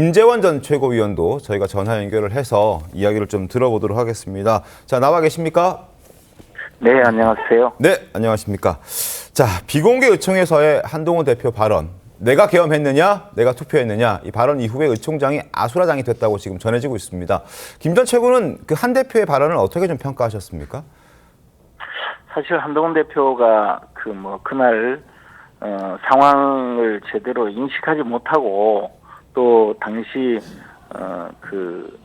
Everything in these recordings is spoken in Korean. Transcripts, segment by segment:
김재원 전 최고위원도 저희가 전화 연결을 해서 이야기를 좀 들어보도록 하겠습니다. 자, 나와 계십니까? 네, 안녕하세요. 네, 안녕하십니까. 자, 비공개 의총에서의 한동훈 대표 발언. 내가 계엄했느냐, 내가 투표했느냐, 이 발언 이후에 의총장이 아수라장이 됐다고 지금 전해지고 있습니다. 김 전 최고는 그 한 대표의 발언을 어떻게 좀 평가하셨습니까? 사실 한동훈 대표가 그 뭐 그날 어, 상황을 제대로 인식하지 못하고 또 당시 어, 그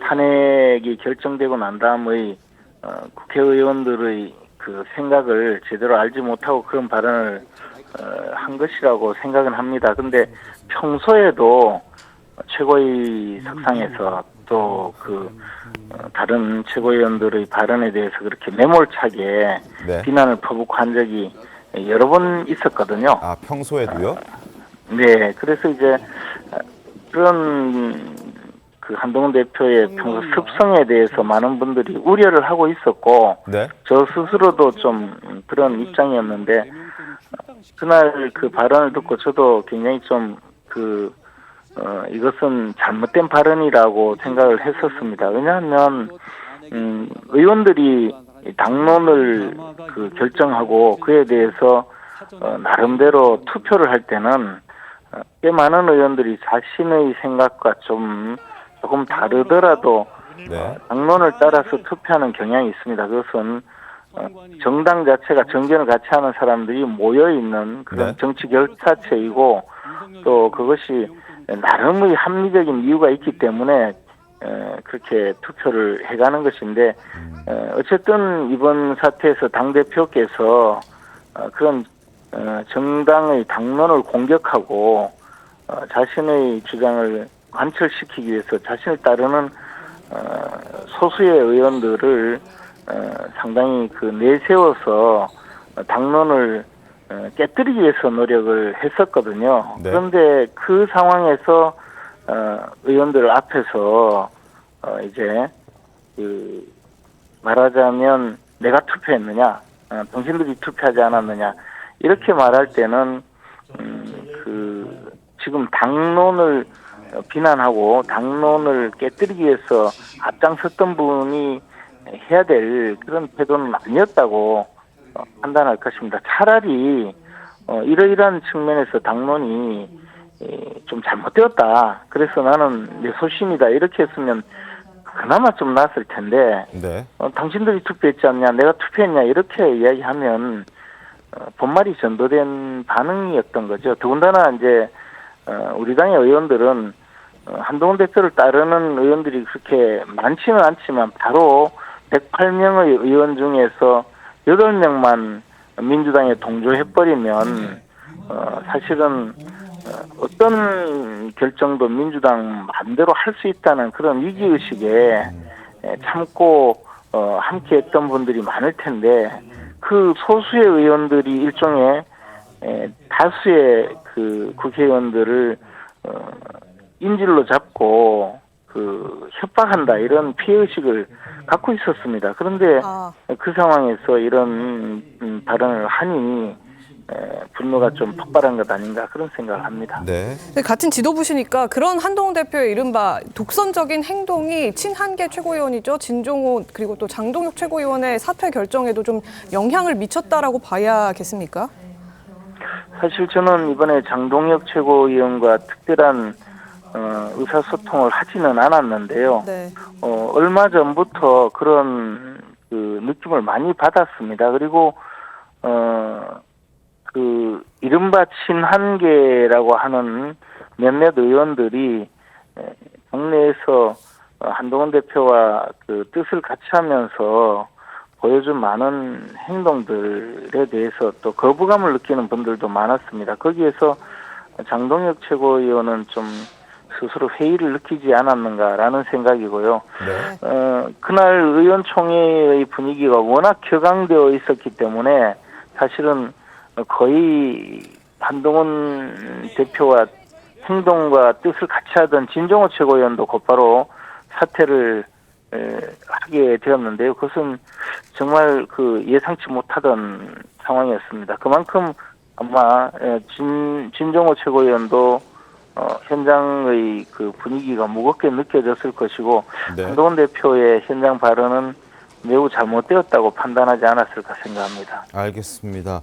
탄핵이 결정되고 난 다음의 어, 국회의원들의 그 생각을 제대로 알지 못하고 그런 발언을 어, 한 것이라고 생각은 합니다. 근데 평소에도 최고위 석상에서 또그 다른 최고위원들의 발언에 대해서 그렇게 매몰차게 네. 비난을 퍼붓고 한 적이 여러 번 있었거든요. 아, 평소에도요? 네, 그래서 이제 그런 그 한동훈 대표의 평소 습성에 대해서 많은 분들이 우려를 하고 있었고 네. 저 스스로도 좀 그런 입장이었는데 그날 그 발언을 듣고 저도 굉장히 좀그 어, 이것은 잘못된 발언이라고 생각을 했었습니다. 왜냐하면 음, 의원들이 당론을 그 결정하고 그에 대해서 어, 나름대로 투표를 할 때는 어, 꽤 많은 의원들이 자신의 생각과 좀 조금 다르더라도 네. 당론을 따라서 투표하는 경향이 있습니다. 그것은 어, 정당 자체가 정견을 같이 하는 사람들이 모여 있는 그런 네. 정치 결사체이고 또 그것이 나름의 합리적인 이유가 있기 때문에 에, 그렇게 투표를 해가는 것인데 에, 어쨌든 이번 사태에서 당 대표께서 어, 그런 어, 정당의 당론을 공격하고 어, 자신의 주장을 관철시키기 위해서 자신을 따르는 어, 소수의 의원들을 어, 상당히 그 내세워서 어, 당론을 어, 깨뜨리기 위해서 노력을 했었거든요. 네. 그런데 그 상황에서 어, 의원들 앞에서 어, 이제 그 말하자면 내가 투표했느냐, 어, 당신들이 투표하지 않았느냐 이렇게 말할 때는 음, 그 지금 당론을 어, 비난하고 당론을 깨뜨리기 위해서 앞장섰던 분이 해야 될 그런 태도는 아니었다고 어, 판단할 것입니다. 차라리 어, 이러이러한 측면에서 당론이 에, 좀 잘못되었다. 그래서 나는 내 소신이다. 이렇게 했으면 그나마 좀 낫을 텐데 네. 어, 당신들이 투표했지 않냐, 내가 투표했냐 이렇게 이야기하면 어, 본말이 전도된 반응이었던 거죠. 더군다나 이제 어, 우리 당의 의원들은 어, 한동훈 대표를 따르는 의원들이 그렇게 많지는 않지만 바로 108명의 의원 중에서 8명만 민주당에 동조해버리면 어, 사실은 어, 어떤 결정도 민주당 마음대로 할 수 있다는 그런 위기의식에 에, 참고 어, 함께 했던 분들이 많을 텐데 그 소수의 의원들이 일종의 에, 다수의 그 국회의원들을 어, 인질로 잡고 그 협박한다 이런 피해 의식을 갖고 있었습니다. 그런데 아. 그 상황에서 이런 음, 발언을 하니 에, 분노가 좀 폭발한 것 아닌가 그런 생각을 합니다. 네. 근데 같은 지도부시니까 그런 한동훈 대표의 이른바 독선적인 행동이 친한계 최고위원이죠 진종호 그리고 또 장동혁 최고위원의 사퇴 결정에도 좀 영향을 미쳤다라고 봐야겠습니까? 사실 저는 이번에 장동혁 최고위원과 특별한 어, 의사소통을 하지는 않았는데요. 네. 어, 얼마 전부터 그런 그 느낌을 많이 받았습니다. 그리고 어, 그 이른바 친한계라고 하는 몇몇 의원들이 에, 동네에서 어, 한동훈 대표와 그 뜻을 같이 하면서 보여준 많은 행동들에 대해서 또 거부감을 느끼는 분들도 많았습니다. 거기에서 장동혁 최고위원은 좀 스스로 회의를 느끼지 않았는가라는 생각이고요. 네. 어, 그날 의원총회의 분위기가 워낙 격앙되어 있었기 때문에 사실은 거의 한동훈 대표와 행동과 뜻을 같이 하던 진정호 최고위원도 곧바로 사퇴를 에, 하게 되었는데요. 그것은 정말 그 예상치 못하던 상황이었습니다. 그만큼 아마 에, 진 진정호 최고위원도 어, 현장의 그 분위기가 무겁게 느껴졌을 것이고 네. 한동훈 대표의 현장 발언은 매우 잘못되었다고 판단하지 않았을까 생각합니다. 알겠습니다.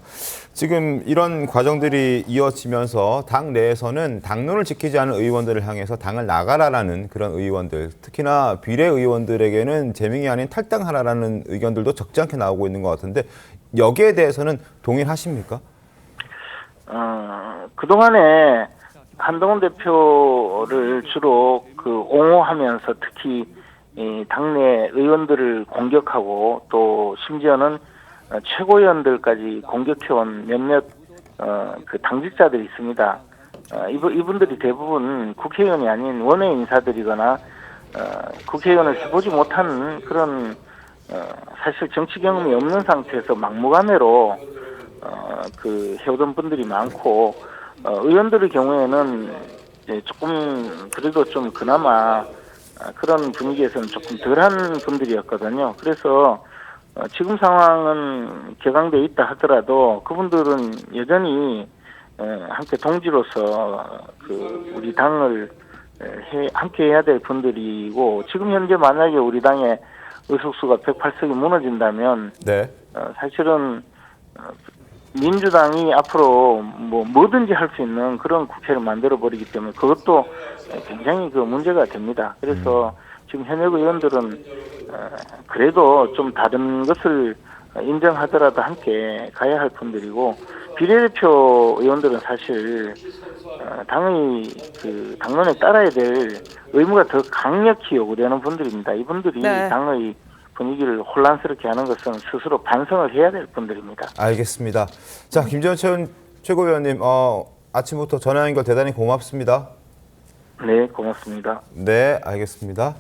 지금 이런 과정들이 이어지면서 당 내에서는 당론을 지키지 않은 의원들을 향해서 당을 나가라라는 그런 의원들, 특히나 비례 의원들에게는 제명이 아닌 탈당하라라는 의견들도 적지 않게 나오고 있는 것 같은데 여기에 대해서는 동의하십니까? 어, 그동안에 한동훈 대표를 주로 그 옹호하면서 특히 이 당내 의원들을 공격하고 또 심지어는 어, 최고위원들까지 공격해온 몇몇 어, 그 당직자들이 있습니다. 어, 이분, 이분들이 대부분 국회의원이 아닌 원외 인사들이거나 어, 국회의원을 해보지 못한 그런 어, 사실 정치 경험이 없는 상태에서 막무가내로 어, 그 해오던 분들이 많고 어, 의원들의 경우에는 조금 그래도 좀 그나마 아, 그런 분위기에서는 조금 덜한 분들이었거든요. 그래서 어, 지금 상황은 격앙돼 있다 하더라도 그분들은 여전히 에, 함께 동지로서 그 우리 당을 해, 함께 해야 될 분들이고 지금 현재 만약에 우리 당의 의석수가 108석이 무너진다면 네. 어, 사실은 어, 민주당이 앞으로 뭐 뭐든지 할 수 있는 그런 국회를 만들어 버리기 때문에 그것도 굉장히 그 문제가 됩니다. 그래서 지금 현역 의원들은 어, 그래도 좀 다른 것을 인정하더라도 함께 가야 할 분들이고 비례대표 의원들은 사실 어, 당의 그 당론에 따라야 될 의무가 더 강력히 요구되는 분들입니다. 이분들이 네. 당의 분위기를 혼란스럽게 하는 것은 스스로 반성을 해야 될 분들입니다. 알겠습니다. 자, 김재원 최- 최고위원님, 어, 아침부터 전화 연결 대단히 고맙습니다. 네, 고맙습니다. 네, 알겠습니다.